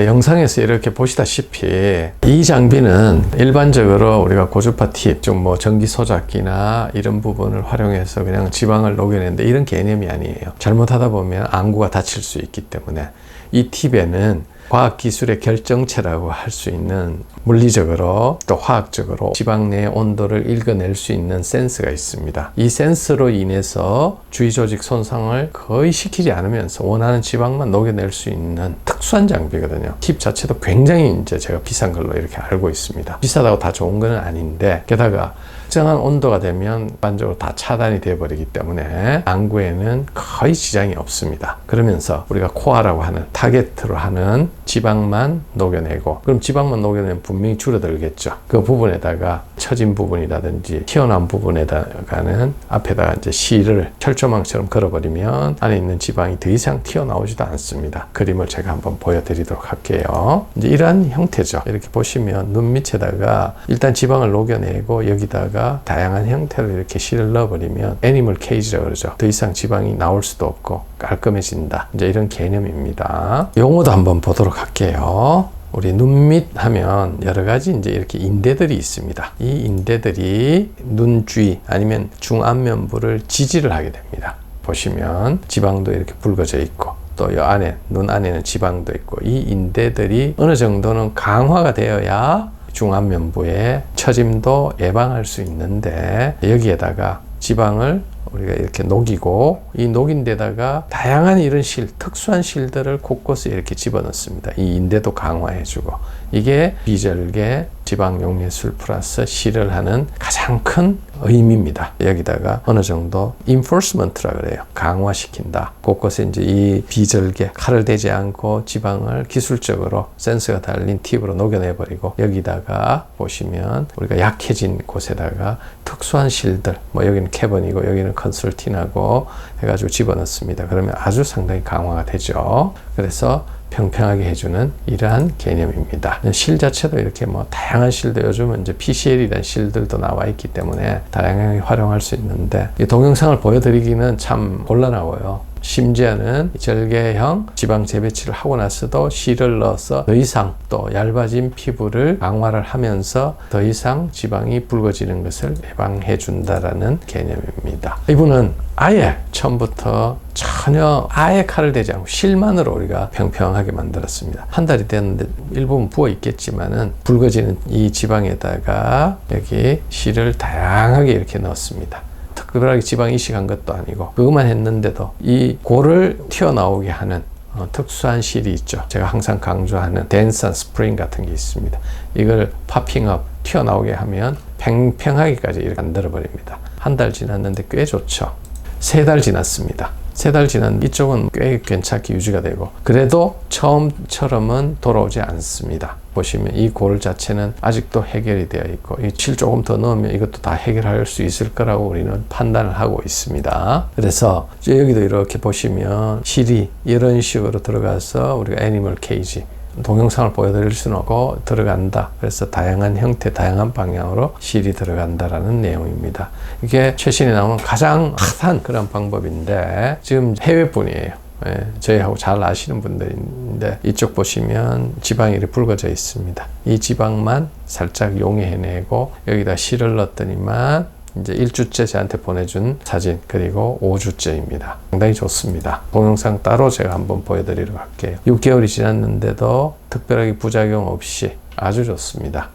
영상에서 이렇게 보시다시피 이 장비는 일반적으로 우리가 고주파 팁, 즉뭐 전기 소작기나 이런 부분을 활용해서 그냥 지방을 녹여내는데 이런 개념이 아니에요. 잘못하다 보면 안구가 다칠 수 있기 때문에 이 팁에는 과학기술의 결정체라고 할 수 있는 물리적으로 또 화학적으로 지방 내 온도를 읽어낼 수 있는 센스가 있습니다. 이 센스로 인해서 주위 조직 손상을 거의 시키지 않으면서 원하는 지방만 녹여낼 수 있는 특수한 장비거든요. 팁 자체도 굉장히 이제 제가 비싼 걸로 이렇게 알고 있습니다. 비싸다고 다 좋은 건 아닌데 게다가 특정한 온도가 되면 일반적으로 다 차단이 되어버리기 때문에 안구에는 거의 지장이 없습니다. 그러면서 우리가 코아라고 하는 타겟으로 하는 지방만 녹여내고 그럼 지방만 녹여내면 분명히 줄어들겠죠. 그 부분에다가 처진 부분이라든지 튀어나온 부분에다가는 앞에다가 이제 실을 철조망처럼 걸어버리면 안에 있는 지방이 더 이상 튀어나오지도 않습니다. 그림을 제가 한번 보여드리도록 할게요. 이제 이러한 형태죠. 이렇게 보시면 눈 밑에다가 일단 지방을 녹여내고 여기다가 다양한 형태로 이렇게 실을 넣어버리면 애니멀 케이지라고 그러죠. 더 이상 지방이 나올 수도 없고 깔끔해진다. 이제 이런 개념입니다. 용어도 한번 보도록 할게요. 우리 눈 밑 하면 여러 가지 이제 이렇게 인대들이 있습니다. 이 인대들이 눈 주위 아니면 중안면부를 지지를 하게 됩니다. 보시면 지방도 이렇게 붉어져 있고 또이 안에 눈 안에는 지방도 있고 이 인대들이 어느 정도는 강화가 되어야 중안면부의 처짐도 예방할 수 있는데 여기에다가 지방을 우리가 이렇게 녹이고 이 녹인 데다가 다양한 이런 실, 특수한 실들을 곳곳에 이렇게 집어넣습니다. 이 인대도 강화해주고 이게 비절개 지방 용매술 플러스 실을 하는 가장 큰 의미입니다. 여기다가 어느 정도 enforcement라 그래요. 강화시킨다. 곳곳에 이제 이 비절개 칼을 대지 않고 지방을 기술적으로 센서가 달린 팁으로 녹여내버리고 여기다가 보시면 우리가 약해진 곳에다가 특수한 실들 뭐 여기는 캐번이고 여기는 컨설틴하고 해가지고 집어넣습니다. 그러면 아주 상당히 강화가 되죠. 그래서 평평하게 해주는 이러한 개념입니다. 실 자체도 이렇게 뭐 다양한 실도 요즘은 이제 PCL이라는 실들도 나와 있기 때문에 다양하게 활용할 수 있는데 이 동영상을 보여드리기는 참 곤란하고요. 심지어는 절개형 지방 재배치를 하고 나서도 실을 넣어서 더 이상 또 얇아진 피부를 강화를 하면서 더 이상 지방이 붉어지는 것을 예방해 준다라는 개념입니다. 이분은 아예 처음부터 전혀 아예 칼을 대지 않고 실만으로 우리가 평평하게 만들었습니다. 한 달이 됐는데 일부분 부어 있겠지만은 붉어지는 이 지방에다가 여기 실을 다양하게 이렇게 넣었습니다. 특별하게 지방 이식한 것도 아니고 그것만 했는데도 이 골을 튀어나오게 하는 어, 특수한 실이 있죠. 제가 항상 강조하는 앤 스프링 같은 게 있습니다. 이걸 파핑업 튀어나오게 하면 팽팽하게까지 이렇게 만들어 버립니다. 한 달 지났는데 꽤 좋죠. 세 달 지났습니다. 세 달 지난 이쪽은 꽤 괜찮게 유지가 되고 그래도 처음처럼은 돌아오지 않습니다. 보시면 이 골 자체는 아직도 해결이 되어 있고 이 칠 조금 더 넣으면 이것도 다 해결할 수 있을 거라고 우리는 판단을 하고 있습니다. 그래서 여기도 이렇게 보시면 실이 이런 식으로 들어가서 우리가 애니멀 케이지 동영상을 보여드릴 수는 없고 들어간다. 그래서 다양한 형태, 다양한 방향으로 실이 들어간다라는 내용입니다. 이게 최신에 나오는 가장 핫한 그런 방법인데 지금 해외 분이에요. 예, 저희하고 잘 아시는 분들인데 이쪽 보시면 지방이 이렇게 붉어져 있습니다. 이 지방만 살짝 용해내고 여기다 실을 넣었더니만 이제 1주째 저한테 보내준 사진 그리고 5주째입니다. 상당히 좋습니다. 동영상 따로 제가 한번 보여드리도록 할게요. 6개월이 지났는데도 특별하게 부작용 없이 아주 좋습니다.